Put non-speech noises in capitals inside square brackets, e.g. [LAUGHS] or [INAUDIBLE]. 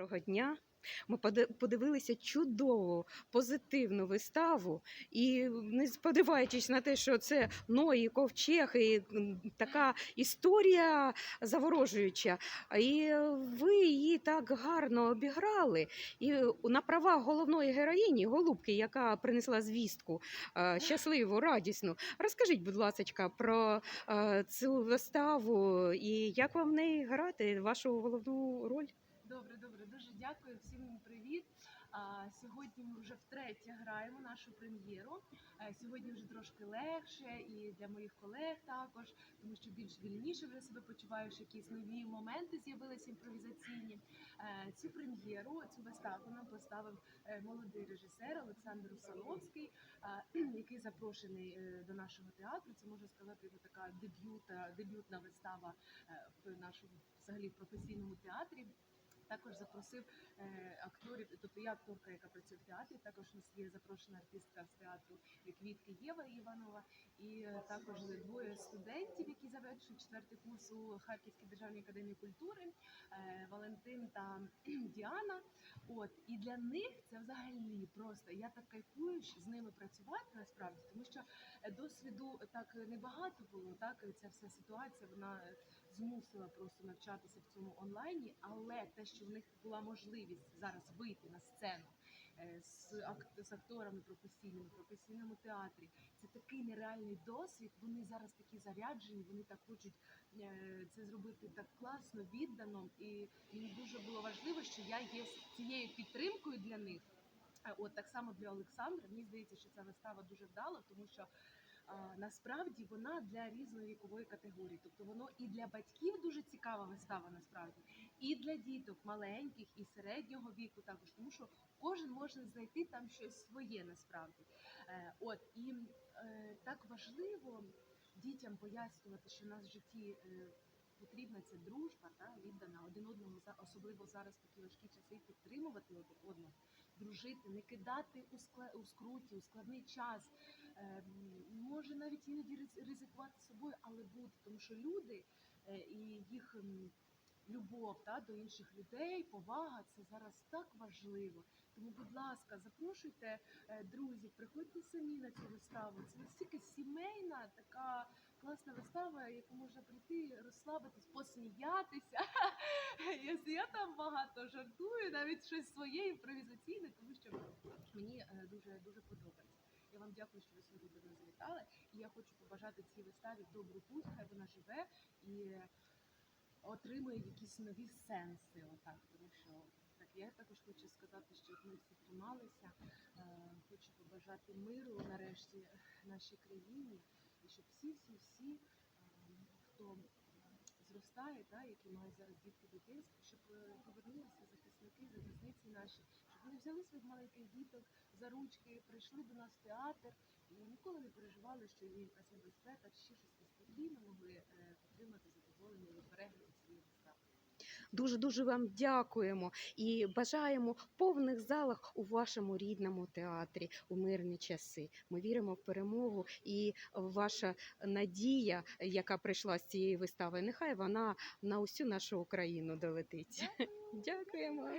Доброго дня. Ми подивилися чудову позитивну виставу, і не сподіваючись на те, що це Ной і ковчег, і така історія заворожуюча. І ви її так гарно обіграли. І на правах головної героїні, голубки, яка принесла звістку е, щасливу, радісну. Розкажіть, будь ласка, про е, цю виставу і як вам в неї грати вашу головну роль? Добре, добре, дуже дякую. Всім привіт. А, сьогодні ми вже втретє граємо нашу прем'єру. Е, Сьогодні вже трошки легше і для моїх колег також, тому що більш вільніше вже себе почуваєш. Якісь нові моменти з'явилися імпровізаційні. Е, Цю прем'єру, цю виставу нам поставив е, молодий режисер Олександр Усаловський, е, [CLEARS THROAT] який запрошений е, до нашого театру. Це можна сказати, його така деб'юта, дебютна вистава е, в нашому взагалі професійному театрі. Також запросив е, акторів, тобто я акторка, яка працює в театрі. Також у нас є запрошена артистка з театру Квітки Єва Іванова, і е, також двоє студентів, які завершують четвертий курс у Харківській державній академії культури, е, Валентин та [CLEARS THROAT] Діана. От і для них це взагалі просто я так кайфую з ними працювати насправді, тому що е, досвіду так небагато було. Так ця вся ситуація вона е, змусила просто навчатися в цьому онлайні, але те, що в них була можливість зараз вийти на сцену е, з, ак- з акторами професійними, професійному театрі, це такий нереальний досвід. Вони зараз такі заряджені, вони так хочуть е, це зробити так класно, віддано. І мені дуже було важливо, що я є цією підтримкою для них. От так само для Олександра. Мені здається, що ця вистава дуже вдала, тому що а, насправді вона для різної вікової категорії. Тобто воно і для батьків дуже цікава вистава, насправді, і для діток маленьких, і середнього віку також, тому що кожен може знайти там щось своє насправді. Е, от і е, так важливо дітям пояснювати, що в нас в житті. Е, Потрібна ця дружба, та віддана один одному особливо зараз такі важкі часи підтримувати один одного, дружити, не кидати у скла у скруті, у складний час. Е, може навіть іноді риз- ризикувати собою, але бути, тому що люди е, і їх м, любов та до інших людей, повага це зараз так важливо. Тому, будь ласка, запрошуйте е, друзів, приходьте самі на цю виставу. Це настільки сімейна, така класна вистава, яку можна прийти, розслабитись, посміятися. [LAUGHS] Я, там багато жартую, навіть щось своє імпровізаційне, тому що мені е, дуже дуже подобається. Я вам дякую, що ви сьогодні до нас завітали. І я хочу побажати цій виставі добру путь, хай вона живе і отримує якісь нові сенси. Отак, тому що так я також хочу сказати, що ми всі трималися. Е, Хочу побажати миру нарешті нашій країні, і щоб всі, всі, всі, е, хто зростає, та, які мають зараз дітки дитинства, щоб е, повернулися захисники, захисниці наші, щоб вони взяли своїх маленьких діток за ручки, прийшли до нас в театр і ніколи не переживали, що є якась небезпека чи щось спокійно могли е, отримати задоволення від перегляду цієї вистави. Дуже дуже вам дякуємо і бажаємо повних залах у вашому рідному театрі у мирні часи. Ми віримо в перемогу і ваша надія, яка прийшла з цієї вистави, нехай вона на усю нашу Україну долетить. Дякуємо.